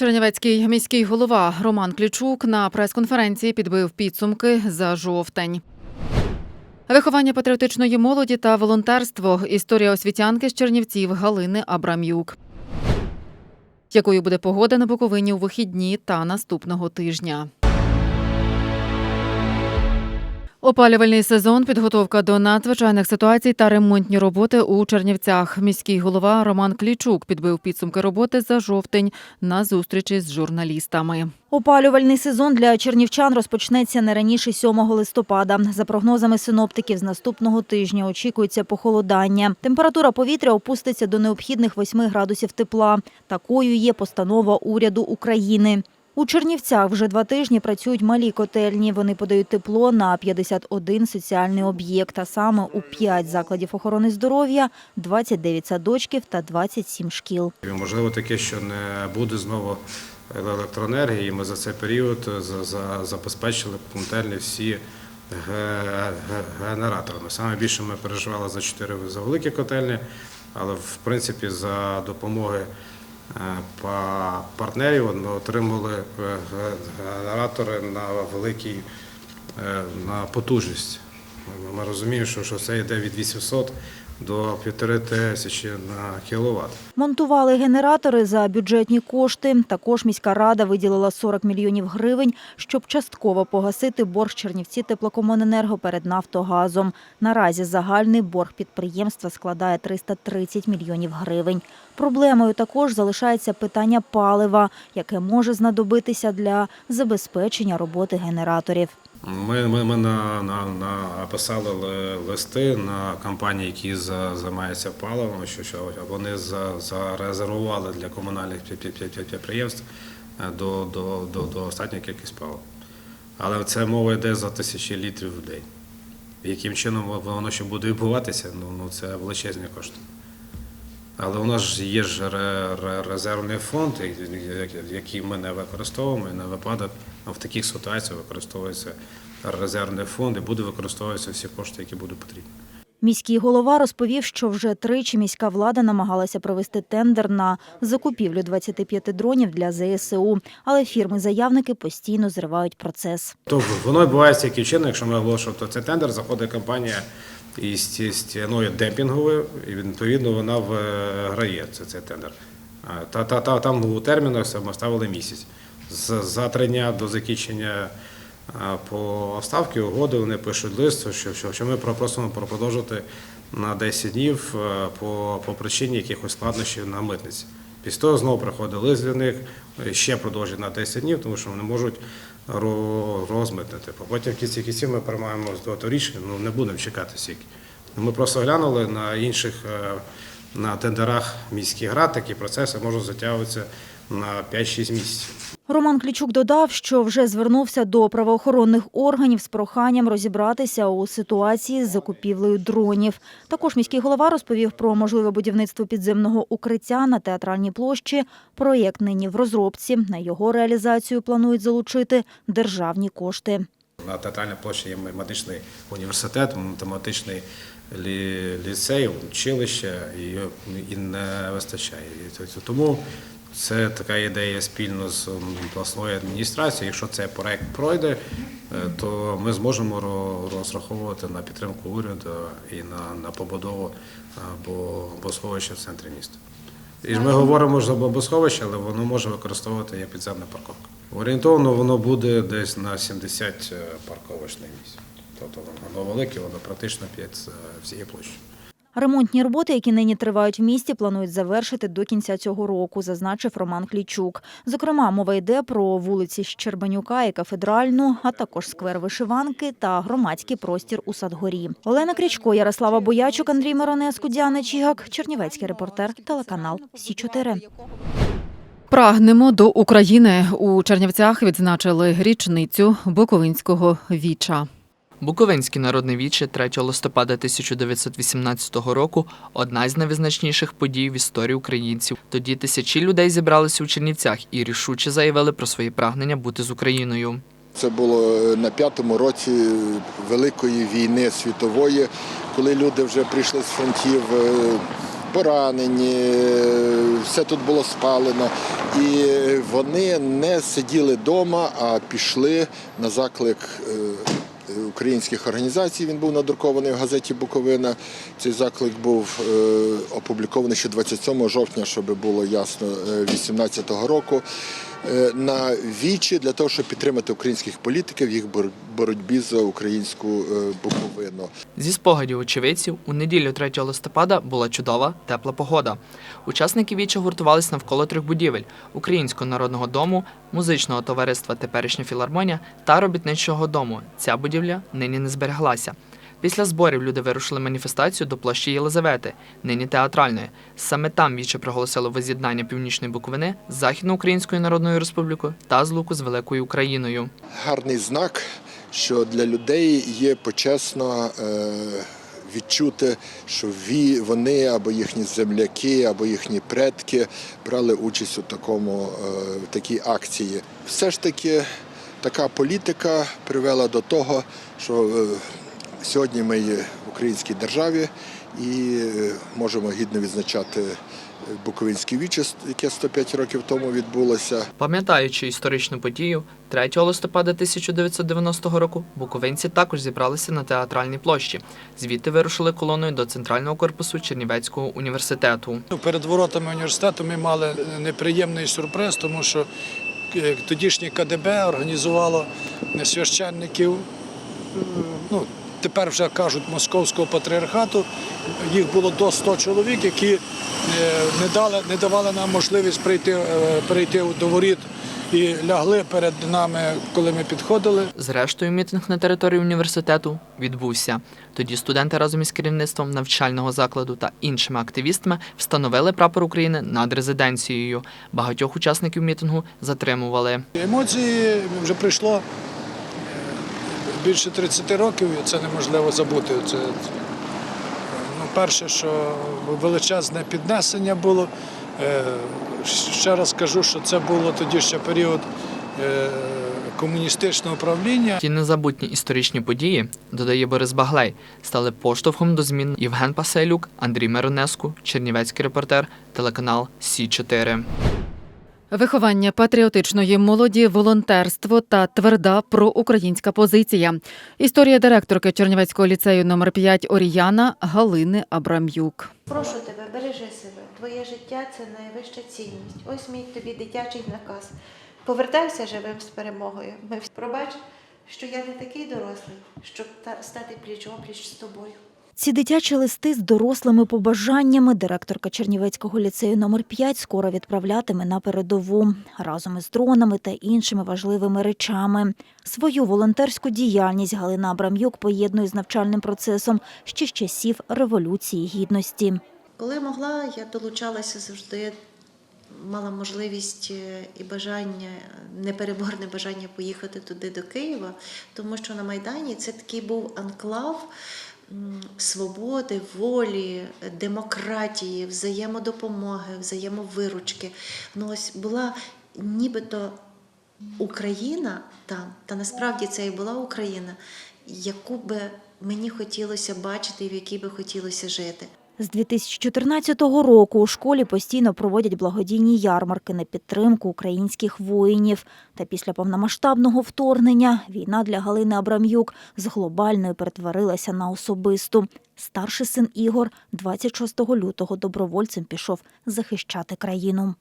Чернівецький міський голова Роман Клічук на прес-конференції підбив підсумки за жовтень. Виховання патріотичної молоді та волонтерство. Історія освітянки з Чернівців Галини Абрам'юк. Якою буде погода на Буковині у вихідні та наступного тижня? Опалювальний сезон, підготовка до надзвичайних ситуацій та ремонтні роботи у Чернівцях. Міський голова Роман Клічук підбив підсумки роботи за жовтень на зустрічі з журналістами. Опалювальний сезон для чернівчан розпочнеться не раніше 7 листопада. За прогнозами синоптиків, з наступного тижня очікується похолодання. Температура повітря опуститься до необхідних 8 градусів тепла. Такою є постанова уряду України. У Чернівцях вже два тижні працюють малі котельні. Вони подають тепло на 51 соціальний об'єкт, а саме у 5 закладів охорони здоров'я, 29 садочків та 27 шкіл. Можливо, таке, що не буде знову електроенергії. Ми за цей період за- за- забезпечили пунктельні всі ге- ге- генераторами. Саме більше ми переживали за чотири за великі котельні, але в принципі за допомоги партнерів ми отримали е, генератори на великий е, на потужність. Ми розуміємо, що це йде від 800 до 1500 на кіловат. Монтували генератори за бюджетні кошти. Також міська рада виділила 40 мільйонів гривень, щоб частково погасити борг Чернівці теплокомуненерго перед Нафтогазом. Наразі загальний борг підприємства складає 330 мільйонів гривень. Проблемою також залишається питання палива, яке може знадобитися для забезпечення роботи генераторів. Ми, ми, ми на, на, написали ли- листи на компанії, які за, займаються паливом, що, що вони за, зарезервували для комунальних пі- пі- пі- підприємств е, до, до, до, до останньої кількість палива. Але це мова йде за тисячі літрів в день. Яким чином воно ще буде відбуватися, ну, ну це величезні кошти. Але у нас ж є ж ре- ре- резервний фонд, який ми не використовуємо, і на випадок в таких ситуаціях використовується резервний фонд і буде використовуватися всі кошти, які будуть потрібні. Міський голова розповів, що вже тричі міська влада намагалася провести тендер на закупівлю 25 дронів для ЗСУ, але фірми-заявники постійно зривають процес. То воно відбувається таким чином, якщо ми оголошуємо, то це тендер, заходить компанія із стіною демпінговою, і відповідно вона виграє це, цей тендер. Та, та, та, там у термінах ми ставили місяць. З- За три дня до закінчення а, по ставки угоди вони пишуть лист, що, що, що ми просимо продовжити на 10 днів е, по, по причині якихось складнощів на митниці. Після того знову приходить лист для них, е, ще продовжують на 10 днів, тому що вони можуть розмитнити. Потім в кінці кінців ми приймаємо до рішення, ну не будемо чекати стільки. Ми просто глянули на інших е, на тендерах міських рад, такі процеси можуть затягуватися на 5-6 місяців. Роман Клічук додав, що вже звернувся до правоохоронних органів з проханням розібратися у ситуації з закупівлею дронів. Також міський голова розповів про можливе будівництво підземного укриття на театральній площі. Проєкт нині в розробці. На його реалізацію планують залучити державні кошти. На театральній площі є медичний університет, математичний лі- ліцей, училище, і, і не вистачає. Тому це така ідея спільно з обласною адміністрацією. Якщо цей проект пройде, е, то ми зможемо розраховувати на підтримку уряду і на, на побудову або босховища в центрі міста. І ж ми говоримо за бомбосховище, але воно може використовувати як підземна парковка. Орієнтовно воно буде десь на 70 парковочних місць. Тобто воно велике, воно практично п'ять з всієї площі. Ремонтні роботи, які нині тривають в місті, планують завершити до кінця цього року, зазначив Роман Клічук. Зокрема, мова йде про вулиці Щербанюка і Кафедральну, а також сквер Вишиванки та громадський простір у Садгорі. Олена Крічко, Ярослава Боячук, Андрій Миронеску, Діана Чігак, Чернівецький репортер, телеканал Сі 4 Прагнемо до України. У Чернівцях відзначили річницю Буковинського віча. Буковинське народне віче 3 листопада 1918 року одна з найвизначніших подій в історії українців. Тоді тисячі людей зібралися у Чернівцях і рішуче заявили про свої прагнення бути з Україною. Це було е, на п'ятому році Великої війни світової, коли люди вже прийшли з фронтів, е, поранені, е, все тут було спалено. І вони не сиділи вдома, а пішли на заклик українських організацій. Він був надрукований в газеті Буковина. Цей заклик був е, опублікований ще 27 жовтня, щоб було ясно, 2018 року. Е, На вічі для того, щоб підтримати українських політиків в їх бор- боротьбі за українську е, Буковину. Зі спогадів очевидців, у неділю 3 листопада була чудова, тепла погода. Учасники віча гуртувались навколо трьох будівель: Українського народного дому, музичного товариства Теперішня філармонія та робітничого дому. Ця будівля нині не збереглася. Після зборів люди вирушили маніфестацію до площі Єлизавети, нині театральної. Саме там віче проголосило воз'єднання Північної Буковини з Західноукраїнською Народною Республікою та злуку з Великою Україною. гарний знак, що для людей є почесно е, відчути, що вони або їхні земляки, або їхні предки брали участь у такому е, в такій акції. Все ж таки, така політика привела до того, що е, сьогодні ми є в українській державі і е, можемо гідно відзначати е, Буковинське віче, яке 105 років тому відбулося. Пам'ятаючи історичну подію, 3 листопада 1990 року буковинці також зібралися на театральній площі. Звідти вирушили колоною до центрального корпусу Чернівецького університету. Ну, Перед воротами університету ми мали неприємний сюрприз, тому що е, тодішнє КДБ організувало священників, ну, тепер вже кажуть, московського патріархату. Їх було до 100 чоловік, які е, не, дали, не давали нам можливість прийти, е, перейти до воріт і лягли перед нами, коли ми підходили. Зрештою, мітинг на території університету відбувся. Тоді студенти разом із керівництвом навчального закладу та іншими активістами встановили прапор України над резиденцією. Багатьох учасників мітингу затримували. Емоції вже пройшло е, більше 30 років, це неможливо забути. Це, ну, перше, що величезне піднесення було. Е, Ще раз кажу, що це було тоді ще період е, комуністичного правління. Ті незабутні історичні події, додає Борис Баглей, стали поштовхом до змін Євген Пасейлюк, Андрій Миронеску, Чернівецький репортер, телеканал Сі 4 Виховання патріотичної молоді, волонтерство та тверда проукраїнська позиція. Історія директорки Чернівецького ліцею номер 5 Оріяна Галини Абрам'юк. Прошу тебе, бережи себе. Твоє життя це найвища цінність. Ось мій тобі дитячий наказ. Повертайся живим з перемогою. Ми пробач, що я не такий дорослий, щоб та- стати пліч опліч з тобою. Ці дитячі листи з дорослими побажаннями директорка Чернівецького ліцею номер 5 скоро відправлятиме на передову разом із дронами та іншими важливими речами. Свою волонтерську діяльність Галина Абрам'юк поєднує з навчальним процесом ще з часів Революції Гідності. Коли могла, я долучалася завжди, мала можливість е, і бажання, непереборне бажання поїхати туди до Києва, тому що на Майдані це такий був анклав свободи, волі, демократії, взаємодопомоги, взаємовиручки. Ну ось була нібито Україна там, та насправді це і була Україна, яку би мені хотілося бачити і в якій би хотілося жити. З 2014 року у школі постійно проводять благодійні ярмарки на підтримку українських воїнів. Та після повномасштабного вторгнення війна для Галини Абрам'юк з глобальної перетворилася на особисту. Старший син Ігор 26 лютого добровольцем пішов захищати країну.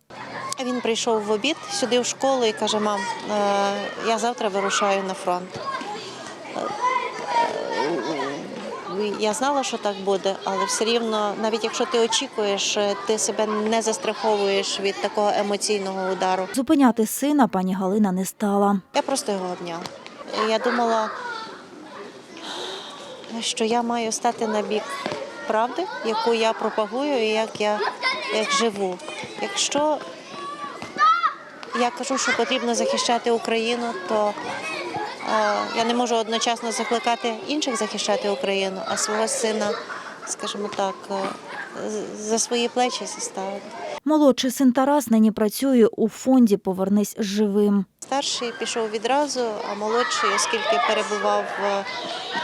Він прийшов в обід сюди в школу і каже: мам, е, я завтра вирушаю на фронт. Я знала, що так буде, але все рівно, навіть якщо ти очікуєш, е, ти себе не застраховуєш від такого емоційного удару. Зупиняти сина пані Галина не стала. Я просто його обняла. Я думала, що я маю стати на бік правди, яку я пропагую і як я як живу. Якщо я кажу, що потрібно захищати Україну, то я не можу одночасно закликати інших захищати Україну, а свого сина, скажімо так, е, за свої плечі заставити. Молодший син Тарас нині працює у фонді Повернись живим. Старший пішов відразу, а молодший, оскільки перебував е,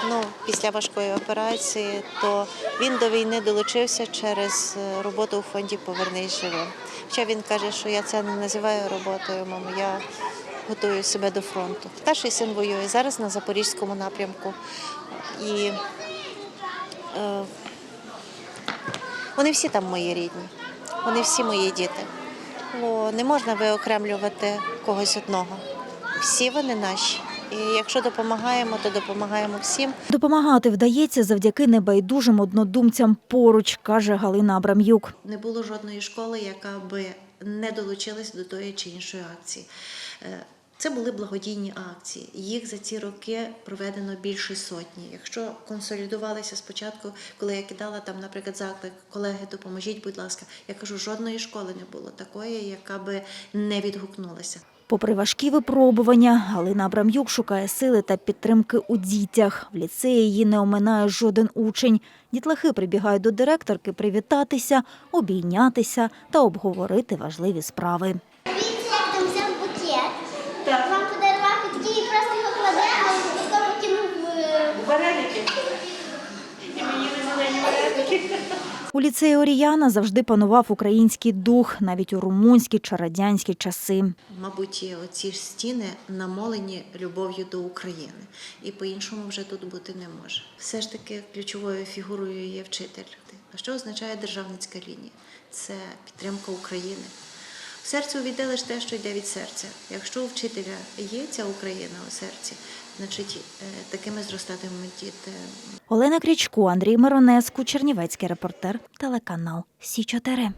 ну, після важкої операції, то він до війни долучився через е, роботу у фонді Повернись живим. Хоча він каже, що я це не називаю роботою, мамо, я готую себе до фронту. Старший син воює зараз на Запорізькому напрямку. І е, вони всі там мої рідні, вони всі мої діти. Бо не можна виокремлювати когось одного. Всі вони наші. І якщо допомагаємо, то допомагаємо всім. Допомагати вдається завдяки небайдужим однодумцям поруч, каже Галина Абрам'юк. Не було жодної школи, яка би не долучилась до тої чи іншої акції. Це були благодійні акції. Їх за ці роки проведено більше сотні. Якщо консолідувалися спочатку, коли я кидала там, наприклад, заклик, колеги, допоможіть, будь ласка, я кажу, жодної школи не було такої, яка би не відгукнулася. Попри важкі випробування, Галина Абрам'юк шукає сили та підтримки у дітях. В ліцеї її не оминає жоден учень. Дітлахи прибігають до директорки привітатися, обійнятися та обговорити важливі справи. Дивіться, як там взяв букет. Вам подарував і такий просто його кладе, а потім кинув в Вареники. І мені не зелені вареники. У ліцеї Оріяна завжди панував український дух, навіть у румунські чи радянські часи. Мабуть, ці стіни намолені любов'ю до України, і по-іншому вже тут бути не може. Все ж таки ключовою фігурою є вчитель. А що означає державницька лінія? Це підтримка України. В серце увійде лише те, що йде від серця. Якщо у вчителя є ця Україна у серці, значить е, такими зростатимуть діти. Олена Крічко, Андрій Миронеску, Чернівецький репортер, телеканал Сі 4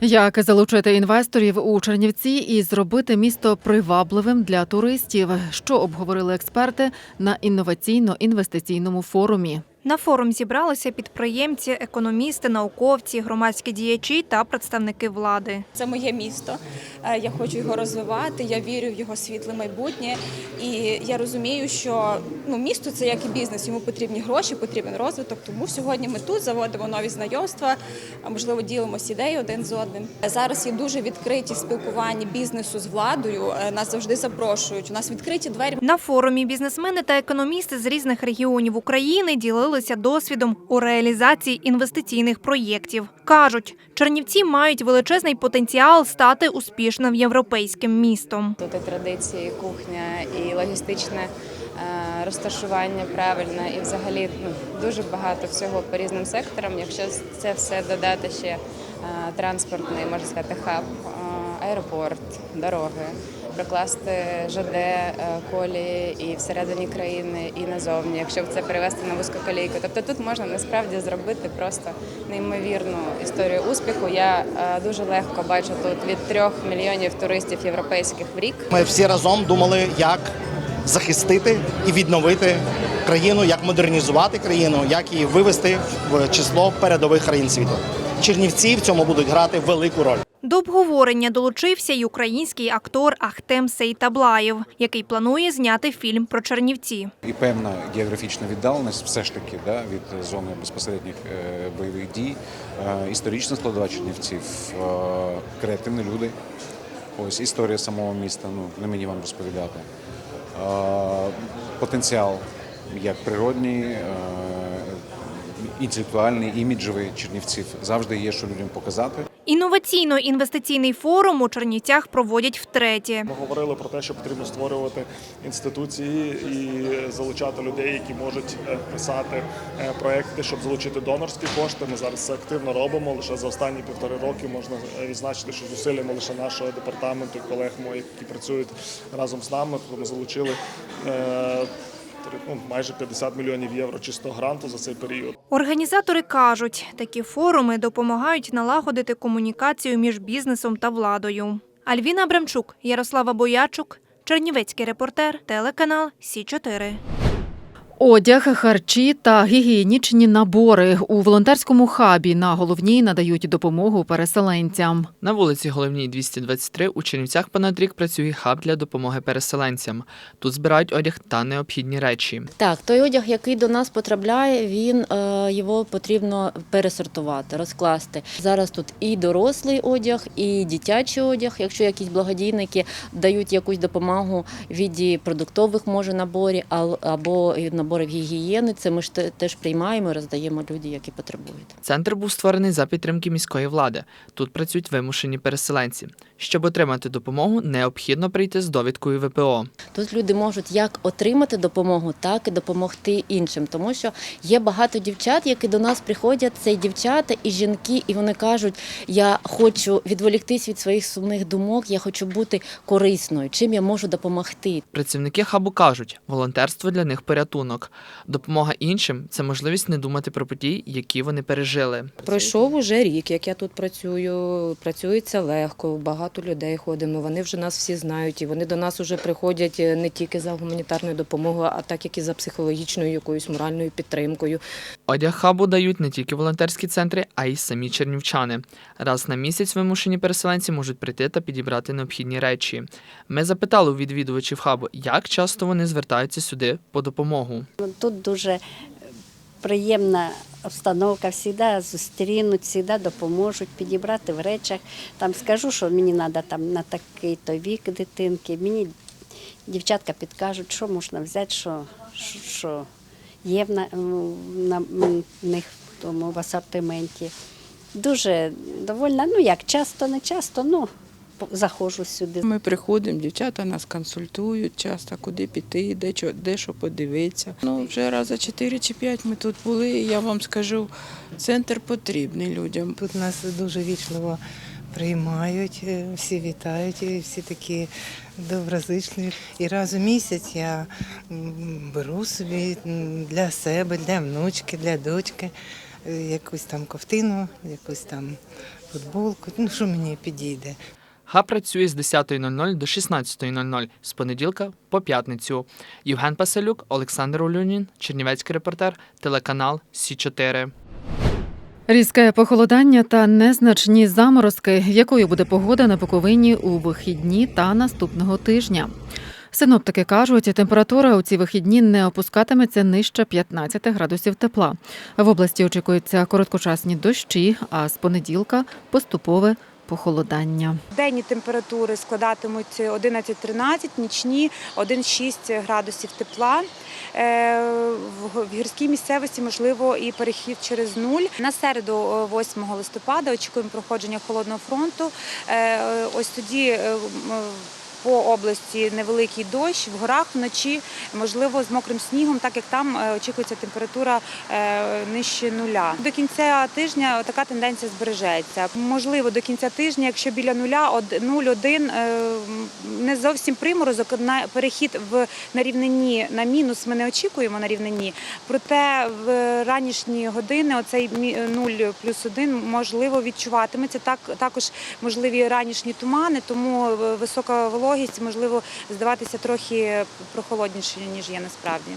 Як залучити інвесторів у Чернівці і зробити місто привабливим для туристів, що обговорили експерти на інноваційно-інвестиційному форумі. На форум зібралися підприємці, економісти, науковці, громадські діячі та представники влади. Це моє місто. Е, Я хочу його розвивати. Я вірю в його світле майбутнє. І я розумію, що ну місто це як і бізнес. Йому потрібні гроші, потрібен розвиток. Тому сьогодні ми тут заводимо нові знайомства, а можливо ділимося ідеєю один з одним. Зараз є дуже відкриті спілкування бізнесу з владою. Е, Нас завжди запрошують. У нас відкриті двері. На форумі бізнесмени та економісти з різних регіонів України ділилися досвідом у реалізації інвестиційних проєктів. Кажуть, Чернівці мають величезний потенціал стати успішним європейським містом. Тут і традиції, і кухня, і логістичне е, розташування правильне, і взагалі ну, дуже багато всього по різним секторам. Якщо це все додати ще е, транспортний, можна сказати, хаб, е, аеропорт, дороги, прокласти ЖД, е, колії і всередині країни, і назовні, якщо це перевести на вузькоколійку. Тобто тут можна насправді зробити просто неймовірну історію успіху. Я е, дуже легко бачу тут від трьох мільйонів туристів європейських в рік. Ми всі разом думали, як захистити і відновити країну, як модернізувати країну, як її вивести в число передових країн світу. Чернівці в цьому будуть грати велику роль. До обговорення долучився й український актор Ахтем Сейтаблаєв, який планує зняти фільм про Чернівці. І певна географічна віддаленість все ж таки да, від зони безпосередніх е, бойових дій, е, історична складова Чернівців, е, креативні люди. Ось історія самого міста, ну не мені вам розповідати. Потенціал як природній, інтелектуальний, іміджевий Чернівців завжди є, що людям показати. Інноваційно-інвестиційний форум у Чернівцях проводять втретє. Ми говорили про те, що потрібно створювати інституції і залучати людей, які можуть е, писати е, проекти, щоб залучити донорські кошти. Ми зараз це активно робимо. Лише за останні півтори роки можна е, відзначити, що зусиллями лише нашого департаменту і колег моїх, які працюють разом з нами, ми залучили. Ну, майже 50 мільйонів євро чисто гранту за цей період. Організатори кажуть, такі форуми допомагають налагодити комунікацію між бізнесом та владою. Альвіна Бремчук, Ярослава Боячук, Чернівецький репортер, телеканал Сі 4 Одяг, харчі та гігієнічні набори у волонтерському хабі на головній надають допомогу переселенцям. На вулиці Головній 223 у Чернівцях понад рік працює хаб для допомоги переселенцям. Тут збирають одяг та необхідні речі. Так, той одяг, який до нас потрапляє, він е, його потрібно пересортувати, розкласти. Зараз тут і дорослий одяг, і дитячий одяг. Якщо якісь благодійники дають якусь допомогу в віді продуктових може наборів ал- або і наборів гігієни, це ми ж теж приймаємо і роздаємо люди, які потребують. Центр був створений за підтримки міської влади. Тут працюють вимушені переселенці. Щоб отримати допомогу, необхідно прийти з довідкою ВПО. Тут люди можуть як отримати допомогу, так і допомогти іншим. Тому що є багато дівчат, які до нас приходять. Це і дівчата і жінки, і вони кажуть: я хочу відволіктись від своїх сумних думок, я хочу бути корисною. Чим я можу допомогти? Працівники хабу кажуть, волонтерство для них порятунок. Допомога іншим це можливість не думати про події, які вони пережили. Пройшов уже рік, як я тут працюю. Працюється легко, багато людей ходимо. Вони вже нас всі знають, і вони до нас вже приходять е, не тільки за гуманітарною допомогою, а так як і за психологічною якоюсь моральною підтримкою. Одяг хабу дають не тільки волонтерські центри, а й самі чернівчани. Раз на місяць вимушені переселенці можуть прийти та підібрати необхідні речі. Ми запитали у відвідувачів хабу, як часто вони звертаються сюди по допомогу. Тут дуже приємна обстановка, завжди зустрінуть, завжди допоможуть підібрати в речах. Там скажу, що мені треба там на такий-то вік дитинки. Мені дівчатка підкажуть, що можна взяти, що, що- є в на, на в них тому в асортименті. Дуже довольна, ну як часто, не часто, ну заходжу сюди. Ми приходимо, дівчата нас консультують часто, куди піти, де що, де що подивитися. Ну, вже рази 4 чи 5 ми тут були, і я вам скажу, центр потрібний людям. Тут нас дуже вічливо приймають, е, всі вітають, і всі такі доброзичливі. І раз у місяць я беру собі для себе, для внучки, для дочки е, якусь там ковтину, якусь там футболку, ну що мені підійде. Хаб працює з 10.00 до 16.00 з понеділка по п'ятницю. Євген Паселюк, Олександр Олюнін, Чернівецький репортер, телеканал Сі 4 Різке похолодання та незначні заморозки, якою буде погода на Буковині у вихідні та наступного тижня. Синоптики кажуть, температура у ці вихідні не опускатиметься нижче 15 градусів тепла. В області очікуються короткочасні дощі, а з понеділка поступове похолодання. Денні температури складатимуть 11-13, нічні 1-6 градусів тепла. Е, В гірській місцевості можливо і перехід через нуль. На середу, е, 8 листопада, очікуємо проходження холодного фронту. Е, Ось тоді е, по області невеликий дощ, в горах вночі, можливо, з мокрим снігом, так як там е, очікується температура е, нижче нуля. До кінця тижня така тенденція збережеться. Можливо, до кінця тижня, якщо біля нуля, од- 0,1, е, не зовсім приморозок, на перехід в на рівнині на мінус ми не очікуємо на рівнині. Проте в ранішні години оцей мі- 0 плюс 1 можливо відчуватиметься. Так також можливі ранішні тумани, тому висока вологість можливо здаватися трохи прохолодніше ніж є насправді.